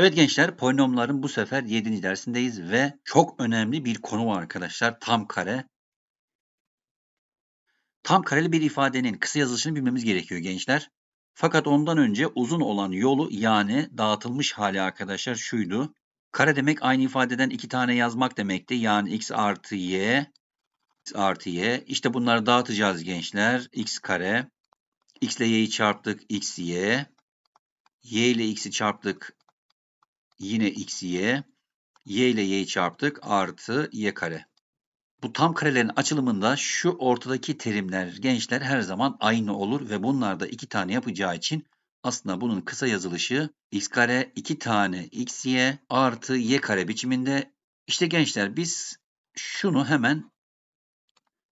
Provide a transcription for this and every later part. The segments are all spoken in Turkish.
Evet gençler, polinomların bu sefer 7. dersindeyiz ve çok önemli bir konu var arkadaşlar. Tam kare. Tam kareli bir ifadenin kısa yazılışını bilmemiz gerekiyor gençler. Fakat ondan önce uzun olan yolu yani dağıtılmış hali arkadaşlar şuydu. Kare demek aynı ifadeden iki tane yazmak demekti. Yani x artı y x artı y. İşte bunları dağıtacağız gençler. x kare. x ile y'yi çarptık x y. y ile x'i çarptık Yine x, y. y ile y'yi çarptık. Artı y kare. Bu tam karelerin açılımında şu ortadaki terimler gençler her zaman aynı olur ve bunlar da iki tane yapacağı için aslında bunun kısa yazılışı x kare 2 tane x y artı y kare biçiminde. İşte gençler biz şunu hemen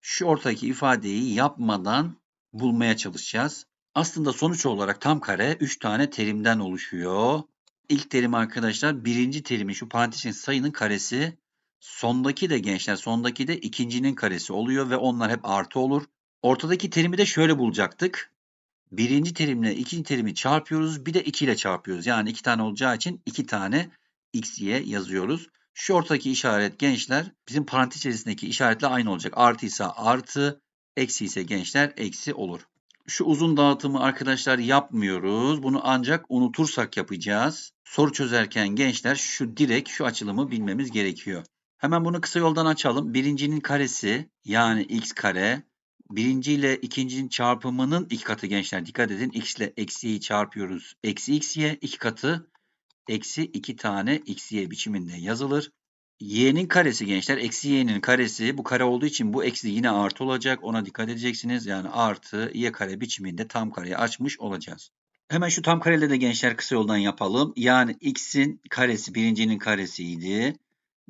şu ortadaki ifadeyi yapmadan bulmaya çalışacağız. Aslında sonuç olarak tam kare 3 tane terimden oluşuyor. İlk terim arkadaşlar birinci terimi şu parantezin sayının karesi. Sondaki de gençler sondaki de ikincinin karesi oluyor ve onlar hep artı olur. Ortadaki terimi de şöyle bulacaktık. Birinci terimle ikinci terimi çarpıyoruz. Bir de 2 ile çarpıyoruz. Yani iki tane olacağı için iki tane x, y yazıyoruz. Şu ortadaki işaret gençler bizim parantez içerisindeki işaretle aynı olacak. Artı ise artı, eksi ise gençler eksi olur. Şu uzun dağıtımı arkadaşlar yapmıyoruz. Bunu ancak unutursak yapacağız. Soru çözerken gençler şu direkt şu açılımı bilmemiz gerekiyor. Hemen bunu kısa yoldan açalım. Birincinin karesi yani x kare. Birinci ile ikincinin çarpımının iki katı gençler. Dikkat edin x ile eksiyi çarpıyoruz. Eksi xy iki katı. Eksi iki tane xy biçiminde yazılır y'nin karesi gençler. Eksi y'nin karesi. Bu kare olduğu için bu eksi yine artı olacak. Ona dikkat edeceksiniz. Yani artı y kare biçiminde tam kareyi açmış olacağız. Hemen şu tam kareyle de gençler kısa yoldan yapalım. Yani x'in karesi birincinin karesiydi.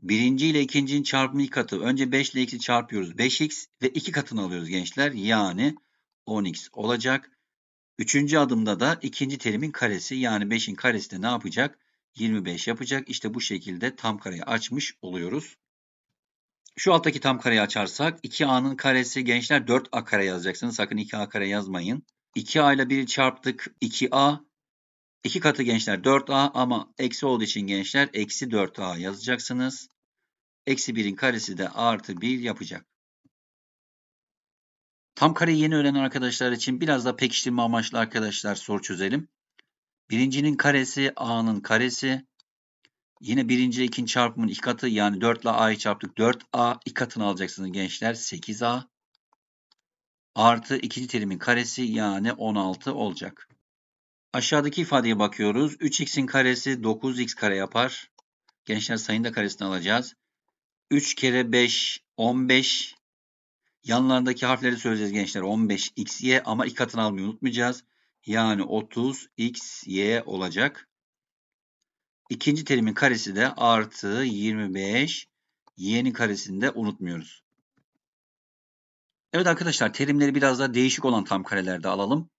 Birinci ile ikincinin çarpımı iki katı. Önce 5 ile x'i çarpıyoruz. 5x ve 2 katını alıyoruz gençler. Yani 10x olacak. Üçüncü adımda da ikinci terimin karesi yani 5'in karesi de ne yapacak? 25 yapacak. İşte bu şekilde tam kareyi açmış oluyoruz. Şu alttaki tam kareyi açarsak 2a'nın karesi gençler 4a kare yazacaksınız. Sakın 2a kare yazmayın. 2a ile 1'i çarptık 2a. 2 katı gençler 4a ama eksi olduğu için gençler eksi 4a yazacaksınız. Eksi 1'in karesi de artı 1 yapacak. Tam kareyi yeni öğrenen arkadaşlar için biraz da pekiştirme amaçlı arkadaşlar soru çözelim. Birincinin karesi a'nın karesi. Yine birinci ikinci çarpımın iki katı yani 4 ile a'yı çarptık. 4a iki katını alacaksınız gençler. 8a artı ikinci terimin karesi yani 16 olacak. Aşağıdaki ifadeye bakıyoruz. 3x'in karesi 9x kare yapar. Gençler sayının da karesini alacağız. 3 kere 5 15. Yanlarındaki harfleri söyleyeceğiz gençler. 15 xy ama iki katını almayı unutmayacağız. Yani 30 x y olacak. İkinci terimin karesi de artı 25 y'nin karesini de unutmuyoruz. Evet arkadaşlar terimleri biraz daha değişik olan tam karelerde alalım.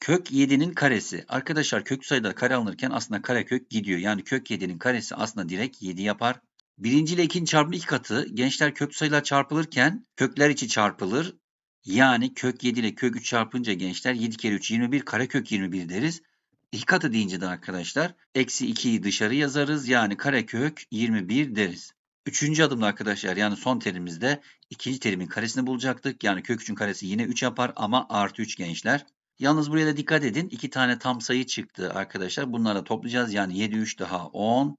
Kök 7'nin karesi. Arkadaşlar kök sayıda kare alınırken aslında kare kök gidiyor. Yani kök 7'nin karesi aslında direkt 7 yapar. Birinci ile ikinci çarpımı iki katı. Gençler kök sayılar çarpılırken kökler içi çarpılır. Yani kök 7 ile kök 3 çarpınca gençler 7 kere 3 21 karekök 21 deriz. İki katı deyince de arkadaşlar eksi 2'yi dışarı yazarız. Yani karekök 21 deriz. Üçüncü adımda arkadaşlar yani son terimimizde ikinci terimin karesini bulacaktık. Yani kök 3'ün karesi yine 3 yapar ama artı 3 gençler. Yalnız buraya da dikkat edin. iki tane tam sayı çıktı arkadaşlar. Bunları toplayacağız. Yani 7 3 daha 10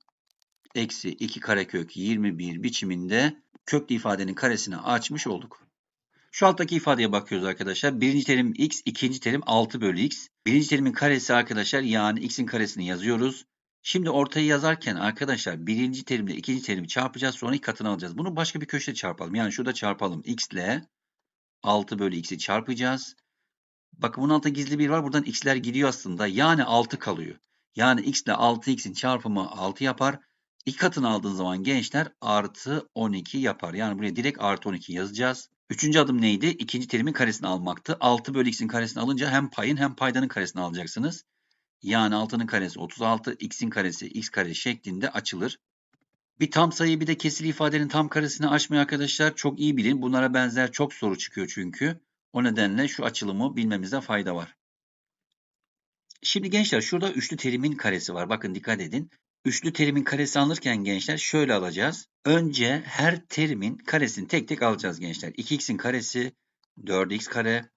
eksi 2 karekök 21 biçiminde köklü ifadenin karesini açmış olduk. Şu alttaki ifadeye bakıyoruz arkadaşlar. Birinci terim x, ikinci terim 6 bölü x. Birinci terimin karesi arkadaşlar yani x'in karesini yazıyoruz. Şimdi ortayı yazarken arkadaşlar birinci terimle ikinci terimi çarpacağız. Sonra iki katını alacağız. Bunu başka bir köşede çarpalım. Yani şurada çarpalım. x ile 6 bölü x'i çarpacağız. Bakın bunun altında gizli bir var. Buradan x'ler gidiyor aslında. Yani 6 kalıyor. Yani x ile 6x'in çarpımı 6 yapar. İki katını aldığın zaman gençler artı 12 yapar. Yani buraya direkt artı 12 yazacağız. Üçüncü adım neydi? İkinci terimin karesini almaktı. 6 bölü x'in karesini alınca hem payın hem paydanın karesini alacaksınız. Yani 6'nın karesi 36, x'in karesi x kare şeklinde açılır. Bir tam sayı bir de kesili ifadenin tam karesini açmayı arkadaşlar çok iyi bilin. Bunlara benzer çok soru çıkıyor çünkü. O nedenle şu açılımı bilmemizde fayda var. Şimdi gençler şurada üçlü terimin karesi var. Bakın dikkat edin. Üçlü terimin karesi alırken gençler şöyle alacağız. Önce her terimin karesini tek tek alacağız gençler. 2x'in karesi 4x kare.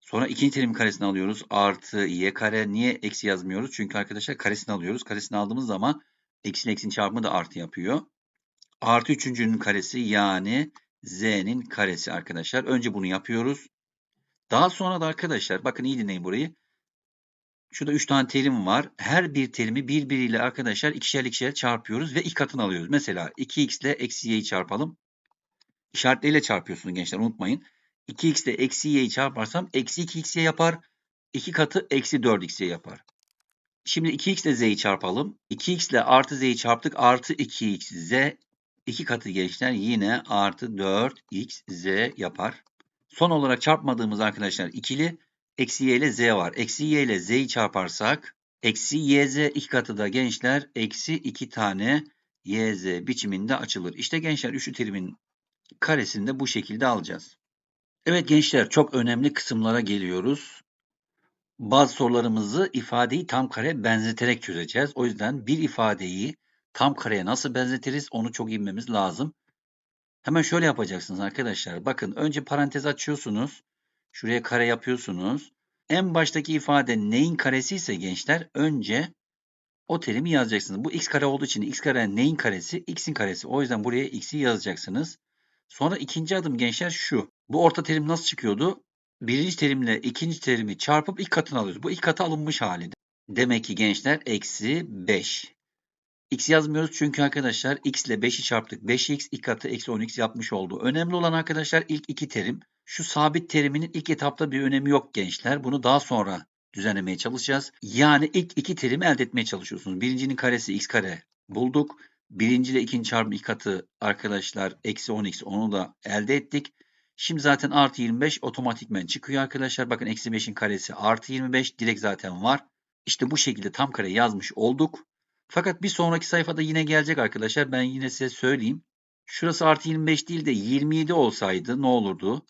Sonra ikinci terimin karesini alıyoruz. Artı y kare. Niye eksi yazmıyoruz? Çünkü arkadaşlar karesini alıyoruz. Karesini aldığımız zaman eksi eksinin çarpımı da artı yapıyor. Artı üçüncünün karesi yani z'nin karesi arkadaşlar. Önce bunu yapıyoruz. Daha sonra da arkadaşlar bakın iyi dinleyin burayı. Şurada 3 tane terim var. Her bir terimi birbiriyle arkadaşlar ikişer ikişer çarpıyoruz ve ilk katını alıyoruz. Mesela 2x ile eksi y'yi çarpalım. İşaretleriyle çarpıyorsunuz gençler unutmayın. 2x ile eksi y'yi çarparsam eksi 2xy yapar. 2 katı eksi 4xy yapar. Şimdi 2x ile z'yi çarpalım. 2x ile artı z'yi çarptık. Artı 2x z 2 katı gençler yine artı 4x z yapar. Son olarak çarpmadığımız arkadaşlar ikili eksi y ile z var. Eksi y ile z'yi çarparsak eksi yz iki katı da gençler eksi 2 tane yz biçiminde açılır. İşte gençler üçlü terimin karesini de bu şekilde alacağız. Evet gençler çok önemli kısımlara geliyoruz. Bazı sorularımızı ifadeyi tam kare benzeterek çözeceğiz. O yüzden bir ifadeyi tam kareye nasıl benzetiriz onu çok iyi bilmemiz lazım. Hemen şöyle yapacaksınız arkadaşlar. Bakın önce parantez açıyorsunuz. Şuraya kare yapıyorsunuz. En baştaki ifade neyin karesi ise gençler önce o terimi yazacaksınız. Bu x kare olduğu için x kare neyin karesi? x'in karesi. O yüzden buraya x'i yazacaksınız. Sonra ikinci adım gençler şu. Bu orta terim nasıl çıkıyordu? Birinci terimle ikinci terimi çarpıp ilk katını alıyoruz. Bu ilk katı alınmış hali. Demek ki gençler eksi 5. X yazmıyoruz çünkü arkadaşlar x ile 5'i çarptık. 5x ilk katı eksi 10x yapmış oldu. Önemli olan arkadaşlar ilk iki terim. Şu sabit teriminin ilk etapta bir önemi yok gençler. Bunu daha sonra düzenlemeye çalışacağız. Yani ilk iki terimi elde etmeye çalışıyorsunuz. Birincinin karesi x kare bulduk. Birinci ile ikinci çarpım ilk katı arkadaşlar eksi 10x onu da elde ettik. Şimdi zaten artı 25 otomatikmen çıkıyor arkadaşlar. Bakın eksi 5'in karesi artı 25 direkt zaten var. İşte bu şekilde tam kare yazmış olduk. Fakat bir sonraki sayfada yine gelecek arkadaşlar. Ben yine size söyleyeyim. Şurası artı 25 değil de 27 olsaydı ne olurdu?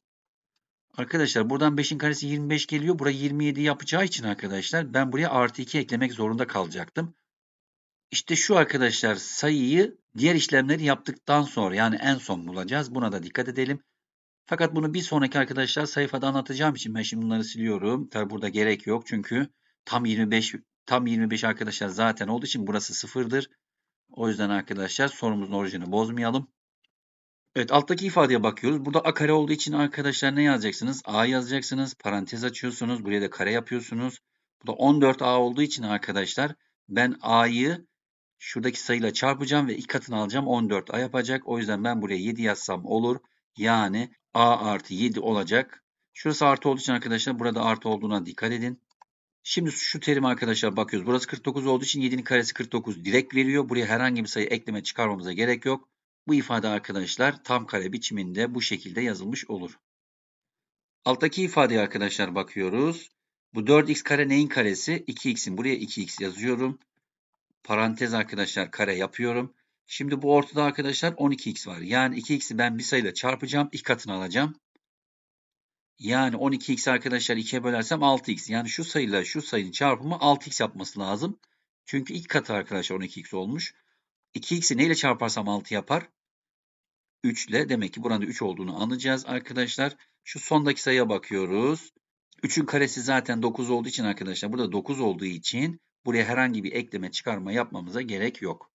Arkadaşlar buradan 5'in karesi 25 geliyor. Buraya 27 yapacağı için arkadaşlar ben buraya artı 2 eklemek zorunda kalacaktım. İşte şu arkadaşlar sayıyı diğer işlemleri yaptıktan sonra yani en son bulacağız. Buna da dikkat edelim. Fakat bunu bir sonraki arkadaşlar sayfada anlatacağım için ben şimdi bunları siliyorum. Tabi burada gerek yok çünkü tam 25 tam 25 arkadaşlar zaten olduğu için burası sıfırdır. O yüzden arkadaşlar sorumuzun orijini bozmayalım. Evet alttaki ifadeye bakıyoruz. Burada a kare olduğu için arkadaşlar ne yazacaksınız? a yazacaksınız. Parantez açıyorsunuz. Buraya da kare yapıyorsunuz. Bu da 14a olduğu için arkadaşlar ben a'yı şuradaki sayıyla çarpacağım ve iki katını alacağım. 14a yapacak. O yüzden ben buraya 7 yazsam olur. Yani a artı 7 olacak. Şurası artı olduğu için arkadaşlar burada artı olduğuna dikkat edin. Şimdi şu terim arkadaşlar bakıyoruz. Burası 49 olduğu için 7'nin karesi 49 direkt veriyor. Buraya herhangi bir sayı ekleme çıkarmamıza gerek yok. Bu ifade arkadaşlar tam kare biçiminde bu şekilde yazılmış olur. Alttaki ifadeye arkadaşlar bakıyoruz. Bu 4x kare neyin karesi? 2x'in buraya 2x yazıyorum. Parantez arkadaşlar kare yapıyorum. Şimdi bu ortada arkadaşlar 12x var. Yani 2x'i ben bir sayıyla çarpacağım. ilk katını alacağım. Yani 12x arkadaşlar 2'ye bölersem 6x. Yani şu sayıyla şu sayının çarpımı 6x yapması lazım. Çünkü ilk katı arkadaşlar 12x olmuş. 2x'i neyle çarparsam 6 yapar? 3 ile demek ki burada 3 olduğunu anlayacağız arkadaşlar. Şu sondaki sayıya bakıyoruz. 3'ün karesi zaten 9 olduğu için arkadaşlar burada 9 olduğu için buraya herhangi bir ekleme çıkarma yapmamıza gerek yok.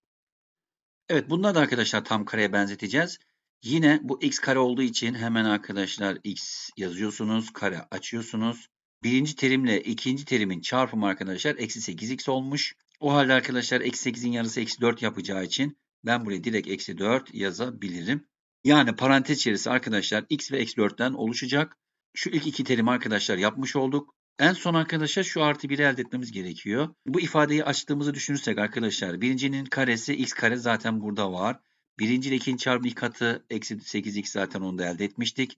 Evet bunları da arkadaşlar tam kareye benzeteceğiz. Yine bu x kare olduğu için hemen arkadaşlar x yazıyorsunuz. Kare açıyorsunuz. Birinci terimle ikinci terimin çarpımı arkadaşlar eksi 8x olmuş. O halde arkadaşlar eksi 8'in yarısı eksi 4 yapacağı için ben buraya direkt eksi 4 yazabilirim. Yani parantez içerisi arkadaşlar x ve eksi 4'ten oluşacak. Şu ilk iki terim arkadaşlar yapmış olduk. En son arkadaşlar şu artı 1'i elde etmemiz gerekiyor. Bu ifadeyi açtığımızı düşünürsek arkadaşlar birincinin karesi x kare zaten burada var. Birinci ile ikinci çarpım ilk katı eksi 8x zaten onu da elde etmiştik.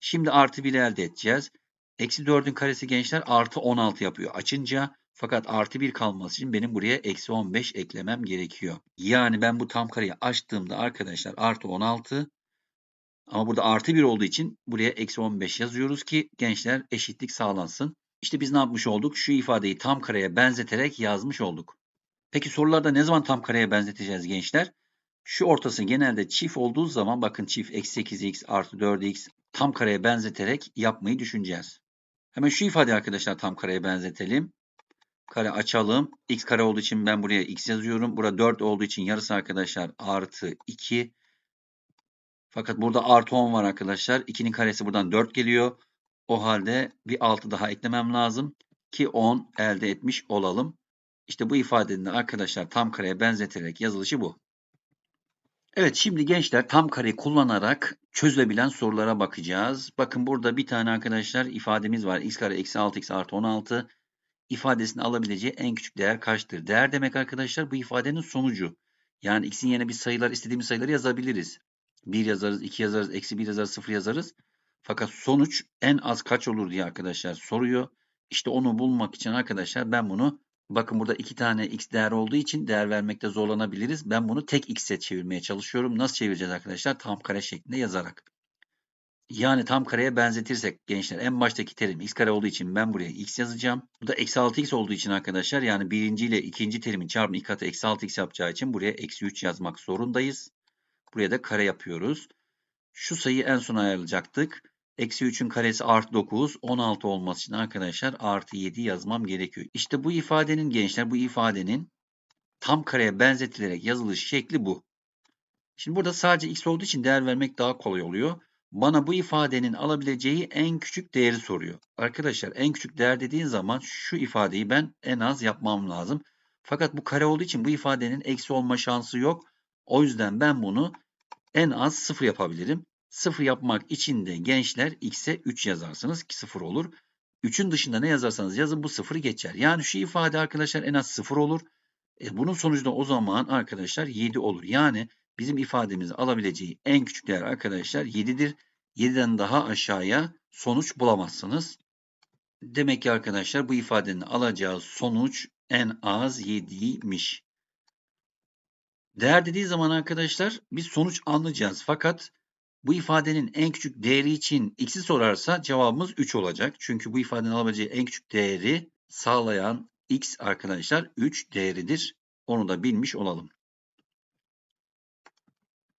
Şimdi artı 1'i elde edeceğiz. Eksi 4'ün karesi gençler artı 16 yapıyor açınca. Fakat artı 1 kalması için benim buraya eksi 15 eklemem gerekiyor. Yani ben bu tam kareyi açtığımda arkadaşlar artı 16 ama burada artı 1 olduğu için buraya eksi 15 yazıyoruz ki gençler eşitlik sağlansın. İşte biz ne yapmış olduk? Şu ifadeyi tam kareye benzeterek yazmış olduk. Peki sorularda ne zaman tam kareye benzeteceğiz gençler? Şu ortası genelde çift olduğu zaman bakın çift eksi 8x artı 4x tam kareye benzeterek yapmayı düşüneceğiz. Hemen şu ifade arkadaşlar tam kareye benzetelim. Kare açalım. x kare olduğu için ben buraya x yazıyorum. Burada 4 olduğu için yarısı arkadaşlar artı 2. Fakat burada artı 10 var arkadaşlar. 2'nin karesi buradan 4 geliyor. O halde bir 6 daha eklemem lazım ki 10 elde etmiş olalım. İşte bu ifadenin de arkadaşlar tam kareye benzeterek yazılışı bu. Evet şimdi gençler tam kareyi kullanarak çözülebilen sorulara bakacağız. Bakın burada bir tane arkadaşlar ifademiz var. x kare eksi 6x artı 16 ifadesini alabileceği en küçük değer kaçtır? Değer demek arkadaşlar bu ifadenin sonucu. Yani x'in yerine bir sayılar istediğimiz sayıları yazabiliriz. 1 yazarız, 2 yazarız, eksi 1 yazarız, 0 yazarız. Fakat sonuç en az kaç olur diye arkadaşlar soruyor. İşte onu bulmak için arkadaşlar ben bunu bakın burada iki tane x değer olduğu için değer vermekte zorlanabiliriz. Ben bunu tek x'e çevirmeye çalışıyorum. Nasıl çevireceğiz arkadaşlar? Tam kare şeklinde yazarak. Yani tam kareye benzetirsek gençler en baştaki terim x kare olduğu için ben buraya x yazacağım. Bu da eksi 6x olduğu için arkadaşlar yani birinci ile ikinci terimin çarpımı iki katı eksi 6x yapacağı için buraya eksi 3 yazmak zorundayız. Buraya da kare yapıyoruz. Şu sayıyı en son ayarlayacaktık. Eksi 3'ün karesi artı 9. 16 olması için arkadaşlar artı 7 yazmam gerekiyor. İşte bu ifadenin gençler bu ifadenin tam kareye benzetilerek yazılış şekli bu. Şimdi burada sadece x olduğu için değer vermek daha kolay oluyor. Bana bu ifadenin alabileceği en küçük değeri soruyor. Arkadaşlar en küçük değer dediğin zaman şu ifadeyi ben en az yapmam lazım. Fakat bu kare olduğu için bu ifadenin eksi olma şansı yok. O yüzden ben bunu en az 0 yapabilirim. 0 yapmak için de gençler x'e 3 yazarsınız ki 0 olur. 3'ün dışında ne yazarsanız yazın bu 0'ı geçer. Yani şu ifade arkadaşlar en az 0 olur. E bunun sonucunda o zaman arkadaşlar 7 olur. Yani bizim ifademizi alabileceği en küçük değer arkadaşlar 7'dir. 7'den daha aşağıya sonuç bulamazsınız. Demek ki arkadaşlar bu ifadenin alacağı sonuç en az 7'ymiş. Değer dediği zaman arkadaşlar biz sonuç anlayacağız. Fakat bu ifadenin en küçük değeri için x'i sorarsa cevabımız 3 olacak. Çünkü bu ifadenin alabileceği en küçük değeri sağlayan x arkadaşlar 3 değeridir. Onu da bilmiş olalım.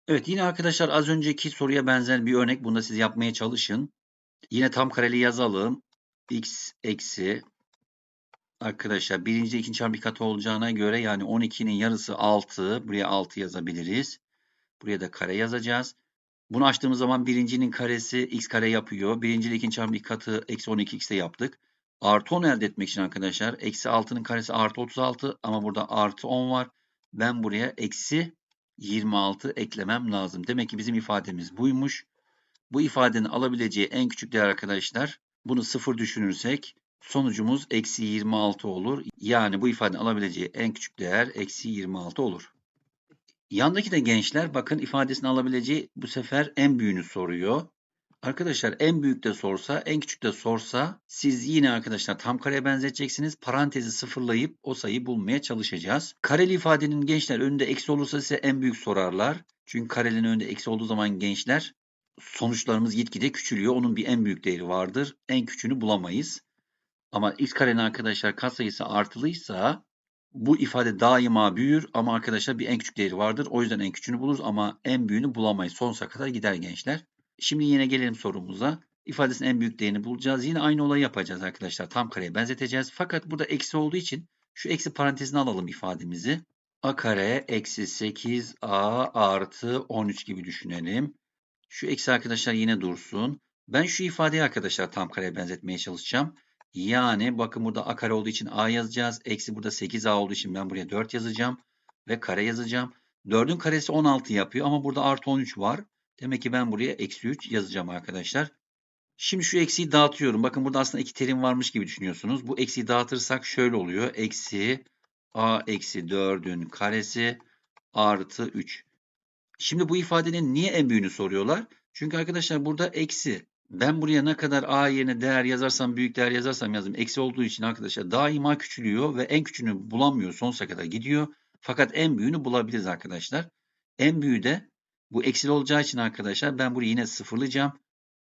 Evet yine arkadaşlar az önceki soruya benzer bir örnek. Bunu da siz yapmaya çalışın. Yine tam kareli yazalım. x eksi arkadaşlar birinci ikinci çarpı katı olacağına göre yani 12'nin yarısı 6. Buraya 6 yazabiliriz. Buraya da kare yazacağız. Bunu açtığımız zaman birincinin karesi x kare yapıyor. Birinci ile ikinci çarpı katı eksi 12 x'te yaptık. Artı 10 elde etmek için arkadaşlar eksi 6'nın karesi artı 36 ama burada artı 10 var. Ben buraya eksi 26 eklemem lazım. Demek ki bizim ifademiz buymuş. Bu ifadenin alabileceği en küçük değer arkadaşlar. Bunu sıfır düşünürsek sonucumuz eksi 26 olur. Yani bu ifadenin alabileceği en küçük değer eksi 26 olur. Yandaki de gençler bakın ifadesini alabileceği bu sefer en büyüğünü soruyor. Arkadaşlar en büyük de sorsa, en küçük de sorsa siz yine arkadaşlar tam kareye benzeteceksiniz. Parantezi sıfırlayıp o sayıyı bulmaya çalışacağız. Kareli ifadenin gençler önünde eksi olursa size en büyük sorarlar. Çünkü karenin önünde eksi olduğu zaman gençler sonuçlarımız gitgide küçülüyor. Onun bir en büyük değeri vardır. En küçüğünü bulamayız. Ama x karenin arkadaşlar katsayısı artılıysa bu ifade daima büyür ama arkadaşlar bir en küçük değeri vardır. O yüzden en küçüğünü buluruz ama en büyüğünü bulamayız. Sonsuza kadar gider gençler. Şimdi yine gelelim sorumuza. İfadesinin en büyük değerini bulacağız. Yine aynı olayı yapacağız arkadaşlar. Tam kareye benzeteceğiz. Fakat burada eksi olduğu için şu eksi parantezine alalım ifademizi. a kare eksi 8a artı 13 gibi düşünelim. Şu eksi arkadaşlar yine dursun. Ben şu ifadeyi arkadaşlar tam kareye benzetmeye çalışacağım. Yani bakın burada a kare olduğu için a yazacağız. Eksi burada 8a olduğu için ben buraya 4 yazacağım. Ve kare yazacağım. 4'ün karesi 16 yapıyor ama burada artı 13 var. Demek ki ben buraya eksi 3 yazacağım arkadaşlar. Şimdi şu eksiyi dağıtıyorum. Bakın burada aslında iki terim varmış gibi düşünüyorsunuz. Bu eksiyi dağıtırsak şöyle oluyor. Eksi a eksi 4'ün karesi artı 3. Şimdi bu ifadenin niye en büyüğünü soruyorlar? Çünkü arkadaşlar burada eksi. Ben buraya ne kadar a yerine değer yazarsam, büyük değer yazarsam yazdım. Eksi olduğu için arkadaşlar daima küçülüyor ve en küçüğünü bulamıyor. Sonsuza kadar gidiyor. Fakat en büyüğünü bulabiliriz arkadaşlar. En büyüğü de bu eksili olacağı için arkadaşlar ben burayı yine sıfırlayacağım.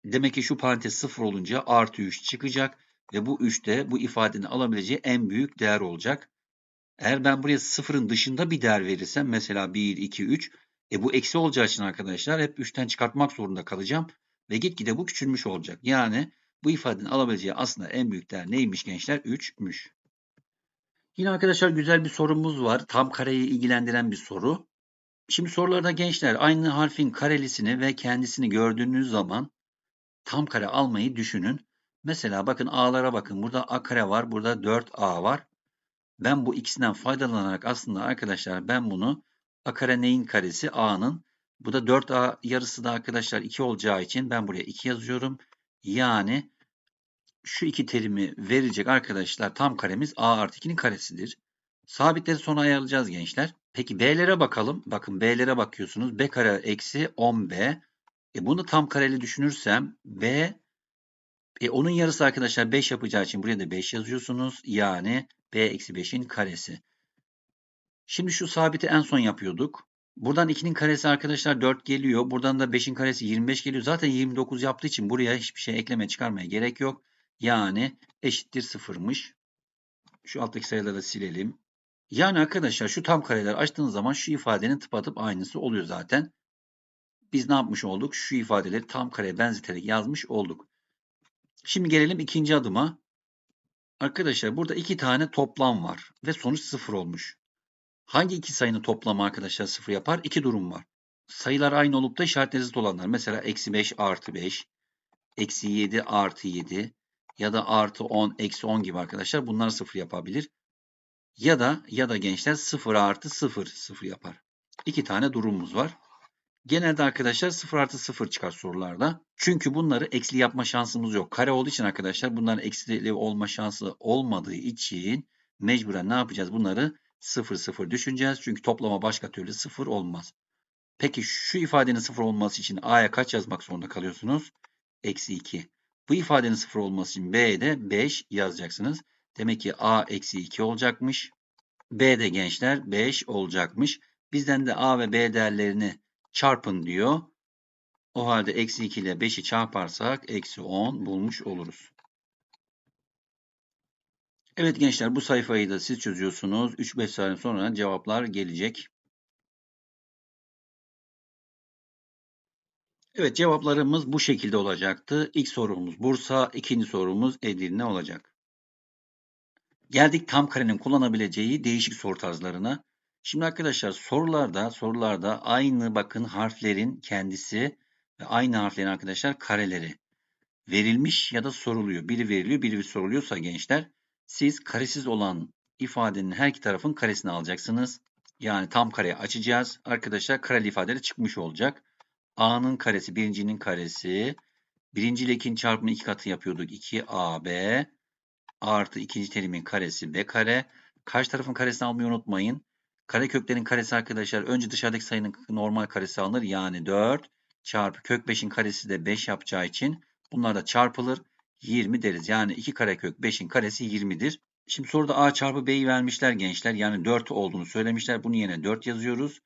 Demek ki şu parantez sıfır olunca artı 3 çıkacak. Ve bu 3 de bu ifadenin alabileceği en büyük değer olacak. Eğer ben buraya sıfırın dışında bir değer verirsem mesela 1, 2, 3 e bu eksi olacağı için arkadaşlar hep 3'ten çıkartmak zorunda kalacağım. Ve gitgide bu küçülmüş olacak. Yani bu ifadenin alabileceği aslında en büyük değer neymiş gençler? 3'müş. Yine arkadaşlar güzel bir sorumuz var. Tam kareyi ilgilendiren bir soru. Şimdi sorularda gençler aynı harfin karelisini ve kendisini gördüğünüz zaman tam kare almayı düşünün. Mesela bakın a'lara bakın. Burada a kare var. Burada 4a var. Ben bu ikisinden faydalanarak aslında arkadaşlar ben bunu a kare neyin karesi? a'nın. Bu da 4a yarısı da arkadaşlar 2 olacağı için ben buraya 2 yazıyorum. Yani şu iki terimi verecek arkadaşlar tam karemiz a artı 2'nin karesidir. Sabitleri sonra ayarlayacağız gençler. Peki b'lere bakalım. Bakın b'lere bakıyorsunuz. b kare eksi 10b. E bunu tam kareli düşünürsem b e onun yarısı arkadaşlar 5 yapacağı için buraya da 5 yazıyorsunuz. Yani b eksi 5'in karesi. Şimdi şu sabiti en son yapıyorduk. Buradan 2'nin karesi arkadaşlar 4 geliyor. Buradan da 5'in karesi 25 geliyor. Zaten 29 yaptığı için buraya hiçbir şey ekleme çıkarmaya gerek yok. Yani eşittir sıfırmış. Şu alttaki sayıları da silelim. Yani arkadaşlar şu tam kareler açtığınız zaman şu ifadenin tıpatıp aynısı oluyor zaten. Biz ne yapmış olduk? Şu ifadeleri tam kareye benzeterek yazmış olduk. Şimdi gelelim ikinci adıma. Arkadaşlar burada iki tane toplam var ve sonuç sıfır olmuş. Hangi iki sayının toplamı arkadaşlar sıfır yapar? İki durum var. Sayılar aynı olup da işaretleri zıt olanlar. Mesela eksi 5 artı 5, eksi 7 artı 7 ya da artı 10, eksi 10 gibi arkadaşlar bunlar sıfır yapabilir. Ya da ya da gençler 0 artı 0 0 yapar. İki tane durumumuz var. Genelde arkadaşlar 0 artı 0 çıkar sorularda. Çünkü bunları eksi yapma şansımız yok. Kare olduğu için arkadaşlar bunların eksili olma şansı olmadığı için mecburen ne yapacağız? Bunları 0 0 düşüneceğiz. Çünkü toplama başka türlü 0 olmaz. Peki şu ifadenin 0 olması için a'ya kaç yazmak zorunda kalıyorsunuz? Eksi 2. Bu ifadenin 0 olması için b'ye de 5 yazacaksınız. Demek ki a eksi 2 olacakmış. b de gençler 5 olacakmış. Bizden de a ve b değerlerini çarpın diyor. O halde eksi 2 ile 5'i çarparsak eksi 10 bulmuş oluruz. Evet gençler bu sayfayı da siz çözüyorsunuz. 3-5 saniye sonra cevaplar gelecek. Evet cevaplarımız bu şekilde olacaktı. İlk sorumuz Bursa, ikinci sorumuz Edirne olacak. Geldik tam karenin kullanabileceği değişik soru tarzlarına. Şimdi arkadaşlar sorularda sorularda aynı bakın harflerin kendisi ve aynı harflerin arkadaşlar kareleri verilmiş ya da soruluyor. Biri veriliyor, biri soruluyorsa gençler siz karesiz olan ifadenin her iki tarafın karesini alacaksınız. Yani tam kareyi açacağız. Arkadaşlar kareli ifadede çıkmış olacak. A'nın karesi birincinin karesi. Birinci ile ikinci çarpımı iki katı yapıyorduk. 2AB artı ikinci terimin karesi B kare. Karşı tarafın karesini almayı unutmayın. Kare köklerin karesi arkadaşlar önce dışarıdaki sayının normal karesi alınır. Yani 4 çarpı kök 5'in karesi de 5 yapacağı için bunlar da çarpılır. 20 deriz. Yani 2 karekök 5'in karesi 20'dir. Şimdi soruda a çarpı b'yi vermişler gençler. Yani 4 olduğunu söylemişler. Bunu yine 4 yazıyoruz.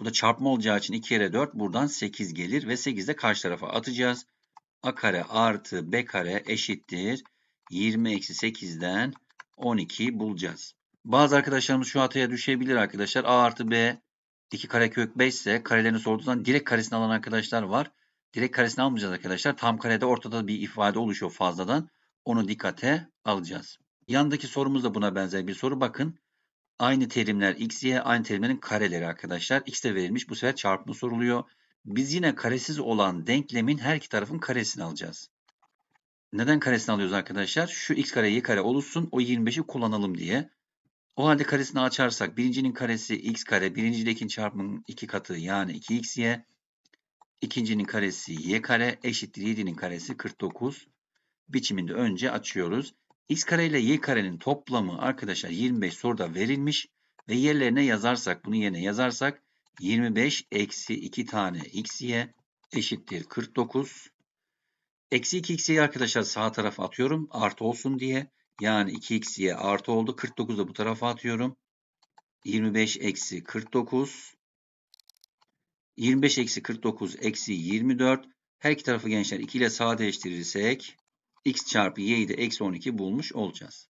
Bu da çarpma olacağı için 2 kere 4 buradan 8 gelir. Ve 8 de karşı tarafa atacağız. a kare artı b kare eşittir. 20 eksi 8'den 12 bulacağız. Bazı arkadaşlarımız şu hataya düşebilir arkadaşlar. A artı B 2 karekök 5 ise karelerini sorduğu zaman direkt karesini alan arkadaşlar var. Direkt karesini almayacağız arkadaşlar. Tam karede ortada bir ifade oluşuyor fazladan. Onu dikkate alacağız. Yandaki sorumuz da buna benzer bir soru. Bakın aynı terimler x, y aynı terimlerin kareleri arkadaşlar. x de verilmiş. Bu sefer çarpımı soruluyor. Biz yine karesiz olan denklemin her iki tarafın karesini alacağız. Neden karesini alıyoruz arkadaşlar? Şu x kare y kare oluşsun. O 25'i kullanalım diye. O halde karesini açarsak birincinin karesi x kare, birinci ile ikinci çarpımın iki katı yani 2xy. İkincinin karesi y kare eşittir 7'nin karesi 49 biçiminde önce açıyoruz. x kare ile y karenin toplamı arkadaşlar 25 soruda verilmiş ve yerlerine yazarsak bunu yerine yazarsak 25 eksi 2 tane xy eşittir 49. Eksi 2 xy'yi arkadaşlar sağ tarafa atıyorum artı olsun diye. Yani 2xy artı oldu. 49 da bu tarafa atıyorum. 25 eksi 49 25 eksi 49 eksi 24. Her iki tarafı gençler 2 ile sadeleştirirsek x çarpı y'yi de eksi 12 bulmuş olacağız.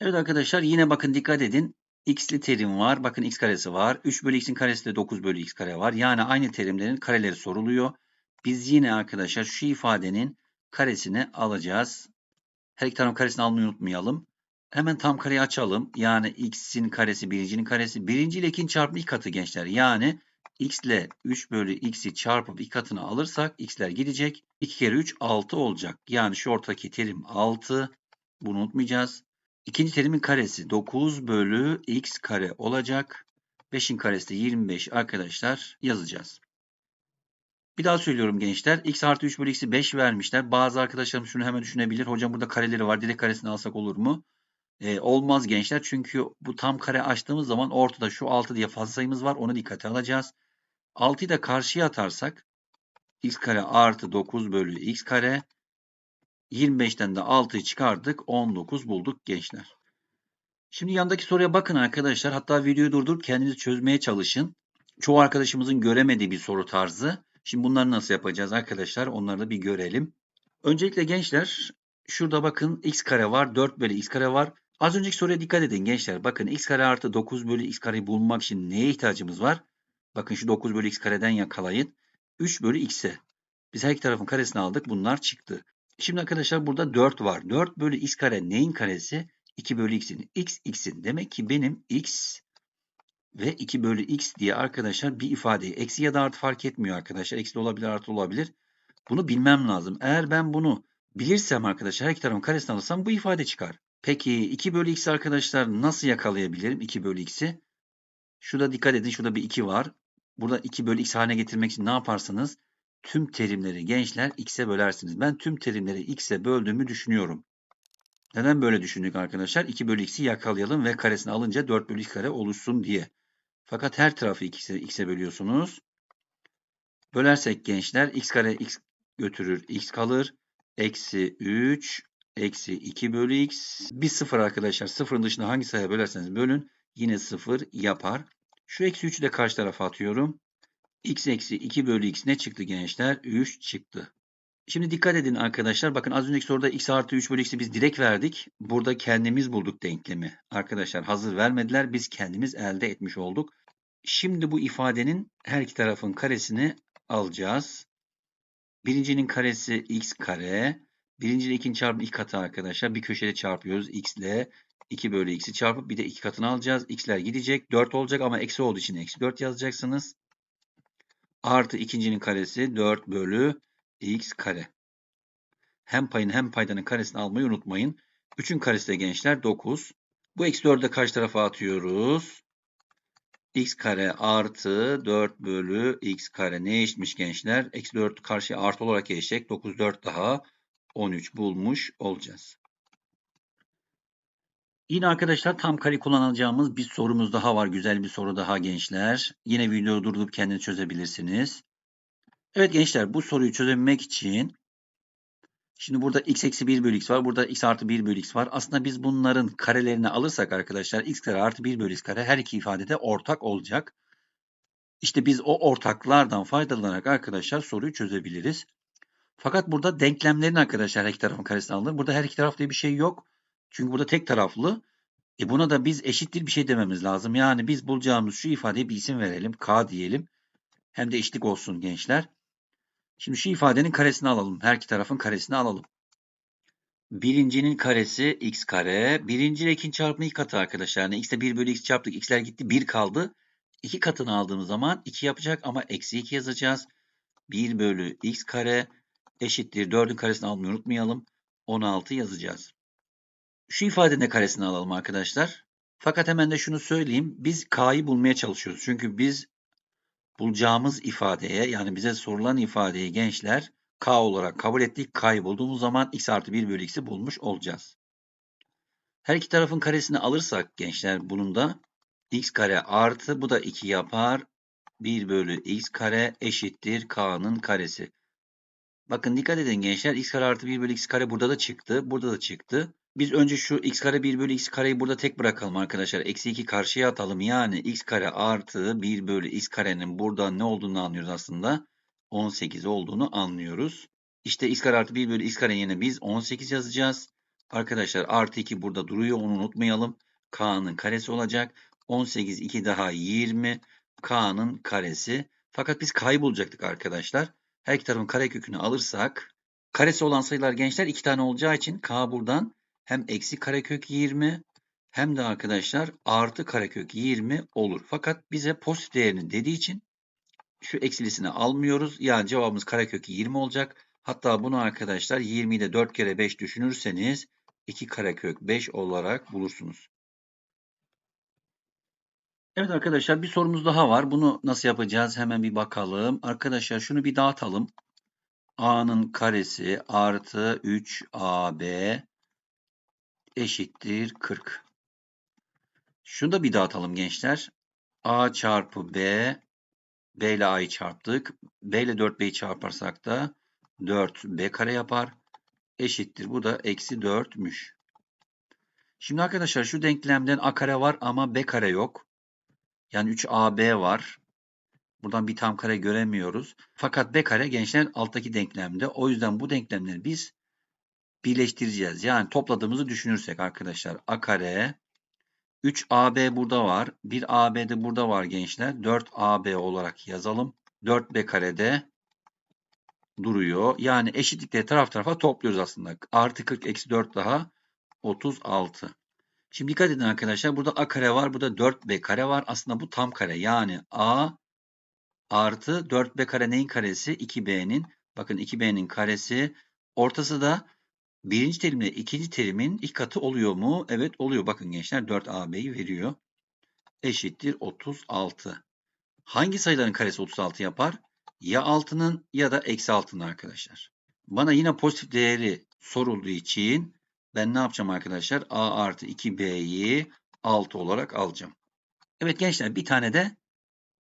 Evet arkadaşlar yine bakın dikkat edin. x'li terim var. Bakın x karesi var. 3 bölü x'in karesi de 9 bölü x kare var. Yani aynı terimlerin kareleri soruluyor. Biz yine arkadaşlar şu ifadenin karesini alacağız. Her iki tarafın karesini almayı unutmayalım. Hemen tam kareyi açalım. Yani x'in karesi birincinin karesi. Birinci ile ikinci çarpımı iki katı gençler. Yani x ile 3 bölü x'i çarpıp iki katını alırsak x'ler gidecek. 2 kere 3 6 olacak. Yani şu ortadaki terim 6. Bunu unutmayacağız. İkinci terimin karesi 9 bölü x kare olacak. 5'in karesi de 25 arkadaşlar yazacağız. Bir daha söylüyorum gençler. x artı 3 bölü x'i 5 vermişler. Bazı arkadaşlarım şunu hemen düşünebilir. Hocam burada kareleri var. Direkt karesini alsak olur mu? Ee, olmaz gençler. Çünkü bu tam kare açtığımız zaman ortada şu 6 diye fazla sayımız var. Onu dikkate alacağız. 6'yı da karşıya atarsak x kare artı 9 bölü x kare 25'ten de 6'yı çıkardık. 19 bulduk gençler. Şimdi yandaki soruya bakın arkadaşlar. Hatta videoyu durdurup kendinizi çözmeye çalışın. Çoğu arkadaşımızın göremediği bir soru tarzı. Şimdi bunları nasıl yapacağız arkadaşlar? Onları da bir görelim. Öncelikle gençler şurada bakın x kare var. 4 bölü x kare var. Az önceki soruya dikkat edin gençler. Bakın x kare artı 9 bölü x kareyi bulmak için neye ihtiyacımız var? Bakın şu 9 bölü x kareden yakalayın. 3 bölü x'e. Biz her iki tarafın karesini aldık. Bunlar çıktı. Şimdi arkadaşlar burada 4 var. 4 bölü x kare neyin karesi? 2 bölü x'in. x x'in. Demek ki benim x ve 2 bölü x diye arkadaşlar bir ifadeyi eksi ya da artı fark etmiyor arkadaşlar. Eksi olabilir artı olabilir. Bunu bilmem lazım. Eğer ben bunu bilirsem arkadaşlar her iki tarafın karesini alırsam bu ifade çıkar. Peki 2 bölü x arkadaşlar nasıl yakalayabilirim 2 bölü x'i? Şurada dikkat edin şurada bir 2 var. Burada 2 bölü x haline getirmek için ne yaparsınız? Tüm terimleri gençler x'e bölersiniz. Ben tüm terimleri x'e böldüğümü düşünüyorum. Neden böyle düşündük arkadaşlar? 2 bölü x'i yakalayalım ve karesini alınca 4 bölü x kare oluşsun diye. Fakat her tarafı x'e, x'e bölüyorsunuz. Bölersek gençler x kare x götürür x kalır. Eksi 3 eksi 2 bölü x. Bir sıfır arkadaşlar. Sıfırın dışında hangi sayıya bölerseniz bölün. Yine sıfır yapar. Şu eksi 3'ü de karşı tarafa atıyorum. x eksi 2 bölü x ne çıktı gençler? 3 çıktı. Şimdi dikkat edin arkadaşlar. Bakın az önceki soruda x artı 3 bölü x'i biz direkt verdik. Burada kendimiz bulduk denklemi. Arkadaşlar hazır vermediler. Biz kendimiz elde etmiş olduk. Şimdi bu ifadenin her iki tarafın karesini alacağız. Birincinin karesi x kare. Birinci ile ikinci çarpım iki katı arkadaşlar. Bir köşede çarpıyoruz x ile. 2 bölü x'i çarpıp bir de iki katını alacağız. x'ler gidecek. 4 olacak ama eksi olduğu için eksi 4 yazacaksınız. Artı ikincinin karesi 4 bölü x kare. Hem payın hem paydanın karesini almayı unutmayın. 3'ün karesi de gençler 9. Bu eksi 4'ü de karşı tarafa atıyoruz. x kare artı 4 bölü x kare ne eşitmiş gençler? Eksi 4 karşıya artı olarak geçecek. 9 4 daha 13 bulmuş olacağız. Yine arkadaşlar tam kare kullanacağımız bir sorumuz daha var. Güzel bir soru daha gençler. Yine videoyu durdurup kendiniz çözebilirsiniz. Evet gençler bu soruyu çözebilmek için şimdi burada x eksi 1 bölü x var. Burada x artı 1 bölü x var. Aslında biz bunların karelerini alırsak arkadaşlar x kare artı 1 bölü x kare her iki ifadede ortak olacak. İşte biz o ortaklardan faydalanarak arkadaşlar soruyu çözebiliriz. Fakat burada denklemlerin arkadaşlar her iki tarafın karesini alınır. Burada her iki taraf diye bir şey yok. Çünkü burada tek taraflı. E buna da biz eşittir bir şey dememiz lazım. Yani biz bulacağımız şu ifadeye bir isim verelim. K diyelim. Hem de eşitlik olsun gençler. Şimdi şu ifadenin karesini alalım. Her iki tarafın karesini alalım. Birincinin karesi x kare. Birinci ile ikinci çarpımı iki katı arkadaşlar. Yani x'te 1 bölü x çarptık. x'ler gitti 1 kaldı. 2 katını aldığımız zaman 2 yapacak ama eksi 2 yazacağız. 1 bölü x kare eşittir. 4'ün karesini almayı unutmayalım. 16 yazacağız. Şu ifadenin karesini alalım arkadaşlar. Fakat hemen de şunu söyleyeyim. Biz k'yı bulmaya çalışıyoruz. Çünkü biz bulacağımız ifadeye yani bize sorulan ifadeyi gençler k olarak kabul ettik. K'yı bulduğumuz zaman x artı 1 bölü x'i bulmuş olacağız. Her iki tarafın karesini alırsak gençler bunun da x kare artı bu da 2 yapar. 1 bölü x kare eşittir k'nın karesi. Bakın dikkat edin gençler. x kare artı 1 bölü x kare burada da çıktı. Burada da çıktı. Biz önce şu x kare 1 bölü x kareyi burada tek bırakalım arkadaşlar. Eksi 2 karşıya atalım. Yani x kare artı 1 bölü x karenin burada ne olduğunu anlıyoruz aslında. 18 olduğunu anlıyoruz. İşte x kare artı 1 bölü x kare yerine biz 18 yazacağız. Arkadaşlar artı 2 burada duruyor onu unutmayalım. K'nın karesi olacak. 18 2 daha 20 k'nın karesi. Fakat biz k'yı bulacaktık arkadaşlar. Her iki tarafın karekökünü alırsak karesi olan sayılar gençler iki tane olacağı için k buradan hem eksi karekök 20 hem de arkadaşlar artı karekök 20 olur. Fakat bize pozitif değerini dediği için şu eksilisini almıyoruz. Yani cevabımız karekök 20 olacak. Hatta bunu arkadaşlar 20'yi de 4 kere 5 düşünürseniz 2 karekök 5 olarak bulursunuz. Evet arkadaşlar bir sorumuz daha var. Bunu nasıl yapacağız? Hemen bir bakalım. Arkadaşlar şunu bir dağıtalım. A'nın karesi artı 3AB eşittir 40. Şunu da bir dağıtalım gençler. A çarpı B B ile A'yı çarptık. B ile 4B'yi çarparsak da 4B kare yapar. Eşittir. Bu da eksi 4'müş. Şimdi arkadaşlar şu denklemden A kare var ama B kare yok. Yani 3AB var. Buradan bir tam kare göremiyoruz. Fakat B kare gençler alttaki denklemde. O yüzden bu denklemleri biz birleştireceğiz. Yani topladığımızı düşünürsek arkadaşlar A kare 3AB burada var. 1AB de burada var gençler. 4AB olarak yazalım. 4B karede duruyor. Yani eşitlikleri taraf tarafa topluyoruz aslında. Artı 40 eksi 4 daha 36. Şimdi dikkat edin arkadaşlar. Burada A kare var. Burada 4B kare var. Aslında bu tam kare. Yani A artı 4B kare neyin karesi? 2B'nin. Bakın 2B'nin karesi. Ortası da birinci terimle ikinci terimin iki katı oluyor mu? Evet oluyor. Bakın gençler 4AB'yi veriyor. Eşittir 36. Hangi sayıların karesi 36 yapar? Ya 6'nın ya da eksi 6'nın arkadaşlar. Bana yine pozitif değeri sorulduğu için ben ne yapacağım arkadaşlar? A artı 2B'yi 6 olarak alacağım. Evet gençler bir tane de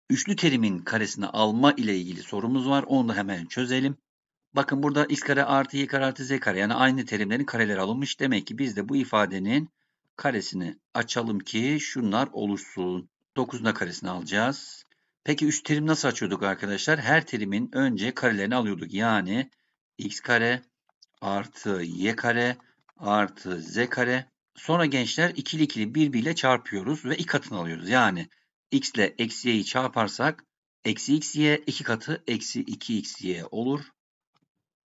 üçlü terimin karesini alma ile ilgili sorumuz var. Onu da hemen çözelim. Bakın burada x kare artı y kare artı z kare yani aynı terimlerin kareleri alınmış. Demek ki biz de bu ifadenin karesini açalım ki şunlar oluşsun. 9'un da karesini alacağız. Peki üç terim nasıl açıyorduk arkadaşlar? Her terimin önce karelerini alıyorduk. Yani x kare artı y kare artı z kare. Sonra gençler ikili ikili birbiriyle çarpıyoruz ve iki katını alıyoruz. Yani x ile eksi y'yi çarparsak eksi x y iki katı eksi 2 x y olur.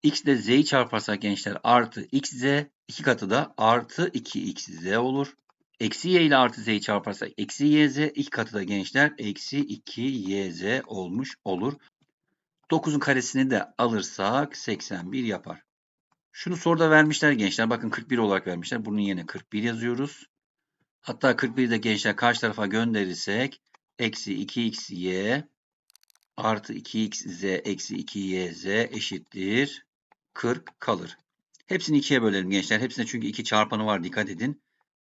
X ile z'yi çarparsak gençler artı x z iki katı da artı 2 x z olur. Eksi y ile artı z'yi çarparsak eksi yz iki katı da gençler eksi 2 yz olmuş olur. 9'un karesini de alırsak 81 yapar. Şunu soruda vermişler gençler. Bakın 41 olarak vermişler. Bunun yerine 41 yazıyoruz. Hatta 41'i de gençler karşı tarafa gönderirsek eksi 2xy artı 2xz eksi 2yz eşittir 40 kalır. Hepsini ikiye bölelim gençler. Hepsine çünkü iki çarpanı var dikkat edin.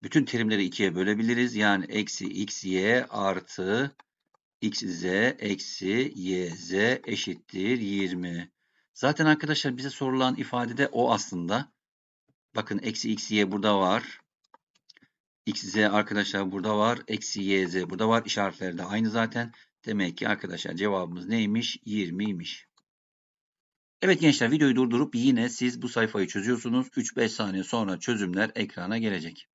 Bütün terimleri ikiye bölebiliriz. Yani eksi xy artı xz eksi yz eşittir 20. Zaten arkadaşlar bize sorulan ifade de o aslında. Bakın eksi xy burada var. xz arkadaşlar burada var. Eksi yz burada var. İşaretleri de aynı zaten. Demek ki arkadaşlar cevabımız neymiş? 20'ymiş. Evet gençler videoyu durdurup yine siz bu sayfayı çözüyorsunuz. 3-5 saniye sonra çözümler ekrana gelecek.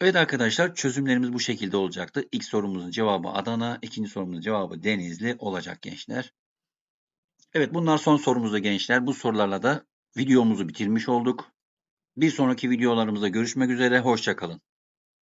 Evet arkadaşlar çözümlerimiz bu şekilde olacaktı. İlk sorumuzun cevabı Adana, ikinci sorumuzun cevabı Denizli olacak gençler. Evet bunlar son sorumuzda gençler. Bu sorularla da videomuzu bitirmiş olduk. Bir sonraki videolarımızda görüşmek üzere. Hoşçakalın.